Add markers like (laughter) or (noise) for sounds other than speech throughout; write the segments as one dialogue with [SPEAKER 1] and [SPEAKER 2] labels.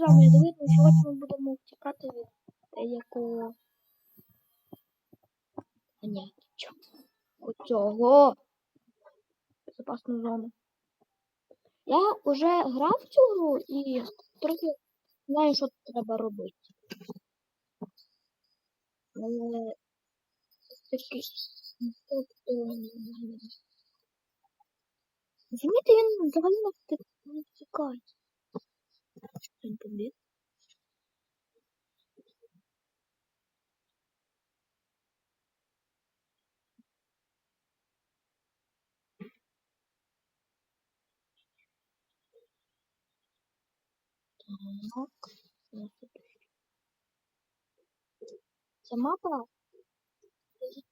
[SPEAKER 1] з вами я Давид, і сьогодні ми будемо втікати від деякого поняття. Оцього безпечну зону. Я вже грав в цю гру і трохи знаю, що треба робити. Але таки Зіміти він взагалі не втікає. Він побіг. Ця мапа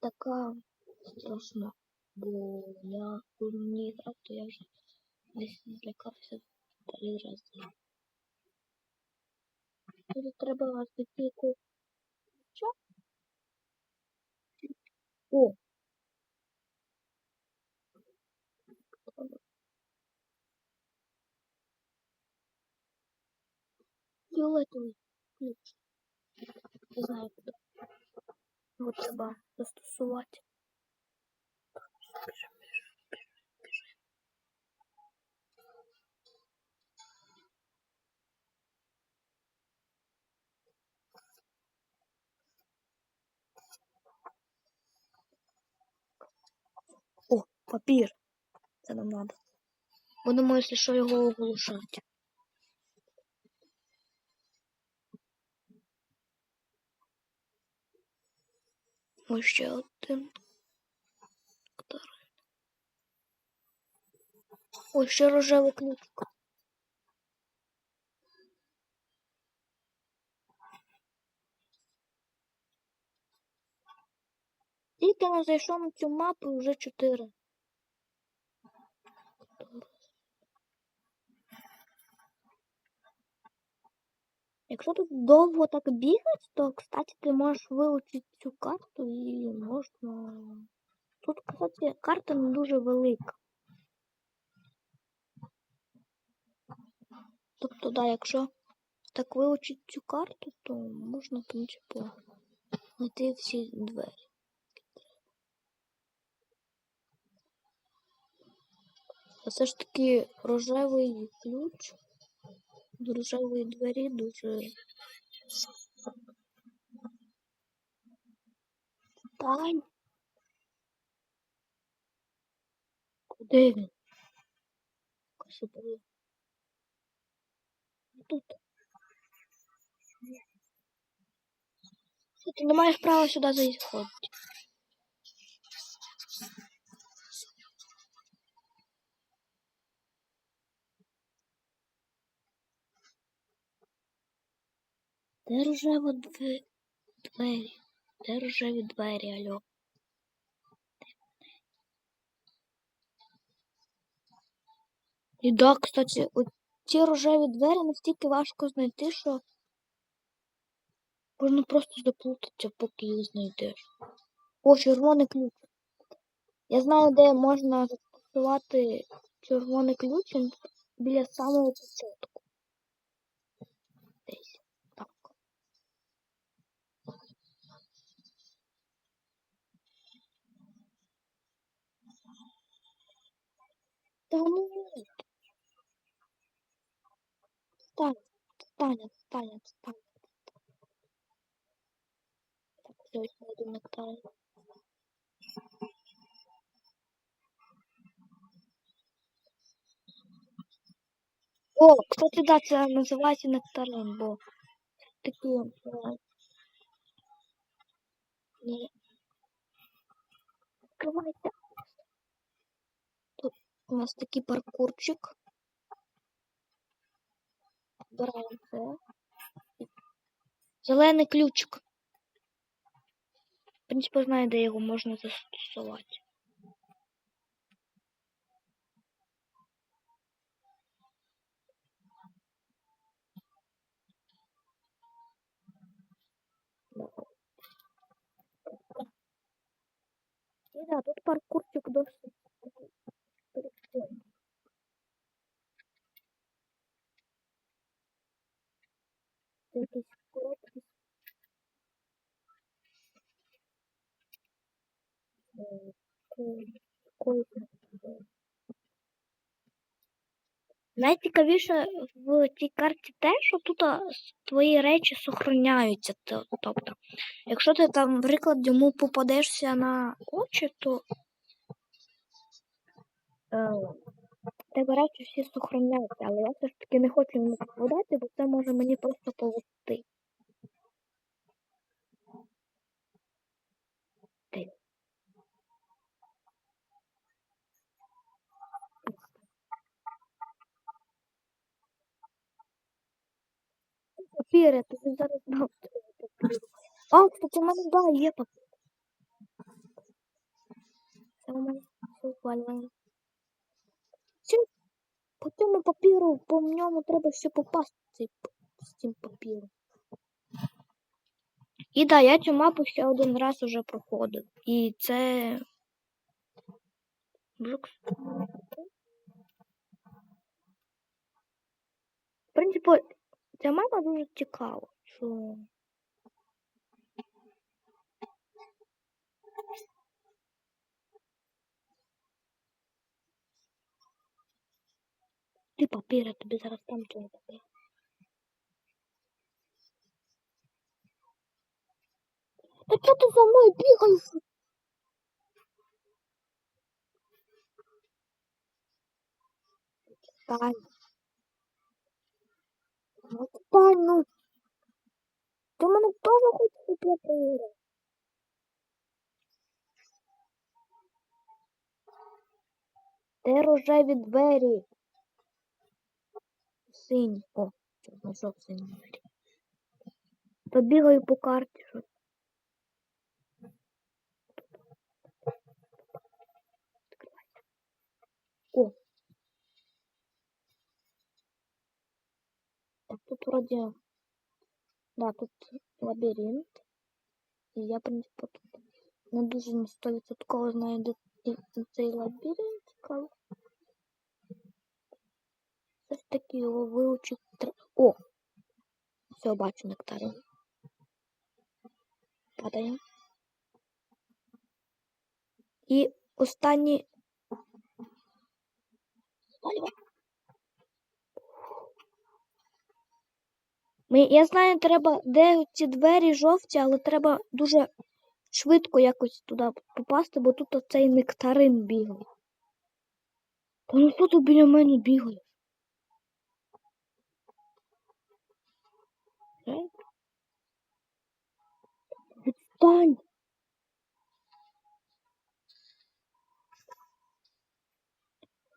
[SPEAKER 1] така страшна, бо я не грав, то я вже десь злякався три рази. Тут треба якусь що? О! Фіолетовий ключ. Не знаю куди. Його треба застосувати. О, папір. Це нам надо. Будемо, якщо що, його оголошати. Ось ще один. Который. Ось ще рожевий ключик. Тільки не зайшов на цю мапу вже чотири. Якщо тут довго так бігати, то, кстати, ти можеш вилучити цю карту і можна. Тут, кстати, карта не дуже велика. Тобто, да, якщо так вилучити цю карту, то можна, в принципі, знайти всі двері. Все ж таки рожевий ключ рожевої двері дуже. Тань. Куди він? Тут. Ти не маєш права сюди заходити. Де рожева две- двері? Де рожеві двері, алло? І да, кстати, ці рожеві двері настільки важко знайти, що можна просто заплутатися, поки їх знайдеш. О, червоний ключ. Я знаю, де можна застосувати червоний ключ біля самого початку. Та ну. Встань, встань, встань, встань. Так, все, я йду нектар. О, кстати, да, це називається нектарин, бо такі е, не відкривайте. У нас такий паркурчик. Збираємо це. Зелений ключик. В принципі, знаю, де його можна застосувати. Да, тут паркурчик досить такий прикольний. Це якісь коробки. Найцікавіше в цій карті те, що тут твої речі сохраняються. Тобто, якщо ти там, наприклад, йому попадешся на очі, то е, тебе речі всі сохраняються. Але я все ж таки не хочу йому попадати, бо це може мені просто повести. Ти. Папіри, тобі зараз дам цього папіру. А, кстати, у мене да, є папір. Це у мене все по цьому папіру, по ньому треба ще попасти з цим папіром. І да, я цю мапу ще один раз уже проходив. І це. В принципі, ця мапа дуже цікава. Що... Ти папір, тобі зараз там цього папір. Та чого ти за мною бігаєш? Стань. Ну, стань, ну. Ти мене теж хочеш, я. Де рожеві двері? Сині. О, що знайшов сині двері. Побігаю по карті. Що... Відкривайся. О. Так, тут вроді... Да, тут лабіринт. І я, в принципі, тут не дуже на 100% знаю, де ці- цей лабіринт. Все ж таки його треба. О! Все, бачу нектарин. Падає. І останні. Ми, я знаю, треба, де ці двері жовті, але треба дуже швидко якось туди попасти, бо тут оцей нектарин бігає. Та ну хто тут біля мене бігає? Е? Відстань!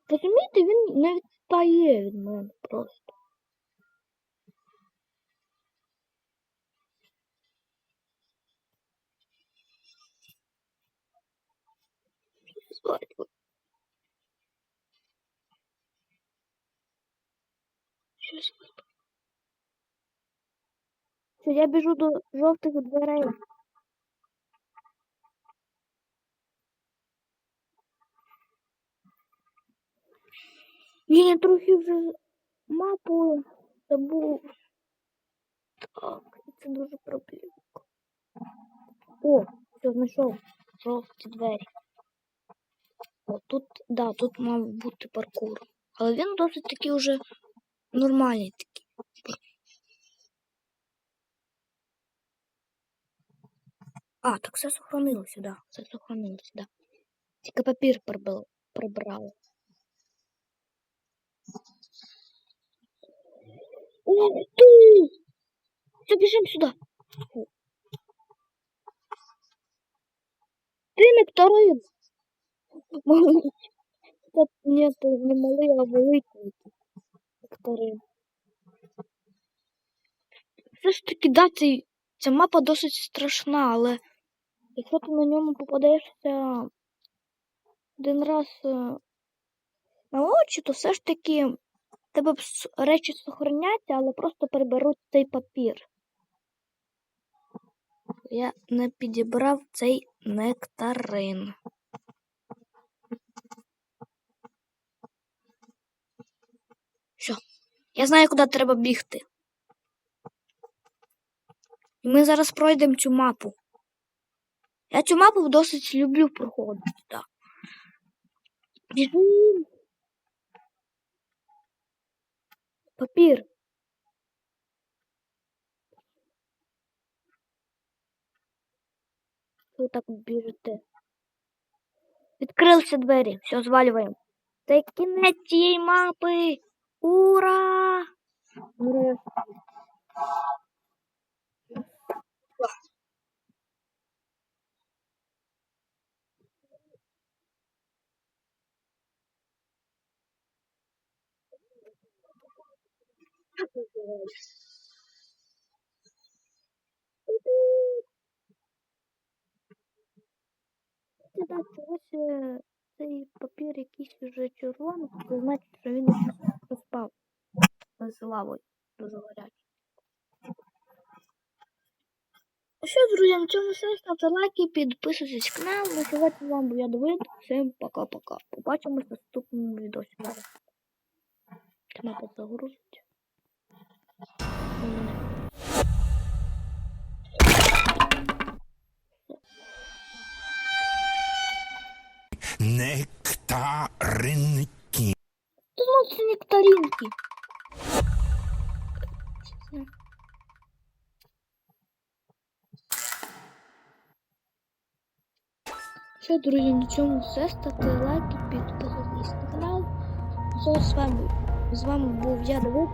[SPEAKER 1] Розумієте, він не відстає від мене просто. Що свадьба? Що я біжу до жовтих дверей. Ні, я трохи вже мапу забув. Так, це дуже проблемно. О, все знайшов. Жовті двері. О, тут, да, тут мав бути паркур. Але він досить такий уже нормальний такий. А, так все сохранилося, да. Все сохранилося, да. Тільки папір прибрали. прибрали. Ух ти! Все, біжимо сюди. Ти нектарин. (laughs) Малий. Ні, ти не малий, а великий. Нектарин. Все ж таки, да, цей, ця мапа досить страшна, але якщо ти на ньому попадешся один раз е, на очі, то все ж таки тебе речі сохраняться, але просто приберуть цей папір. Я не підібрав цей нектарин. Що? Я знаю, куди треба бігти. І ми зараз пройдемо цю мапу. Я цю мапу досить люблю проходити. Так. Біжим. Папір. Ви так біжите. Відкрилися двері. Все, звалюємо. Це кінець цієї мапи. Ура! Ура! Це ось е, цей папір якийсь уже червоний, це значить, що він розпав з лавою дуже гарячий. Ну що, друзі, на цьому все. Ставте лайки, підписуйтесь на канал. На сьогодні з був я Давид. Всім пока-пока. Побачимось в наступному відосі. Мапа загрузить.
[SPEAKER 2] Нектаринки.
[SPEAKER 1] Тут це нектаринки. Що, друзі, на цьому все. Ставте лайки, підписуйтесь на канал. Все, з вами, з вами був я Давид.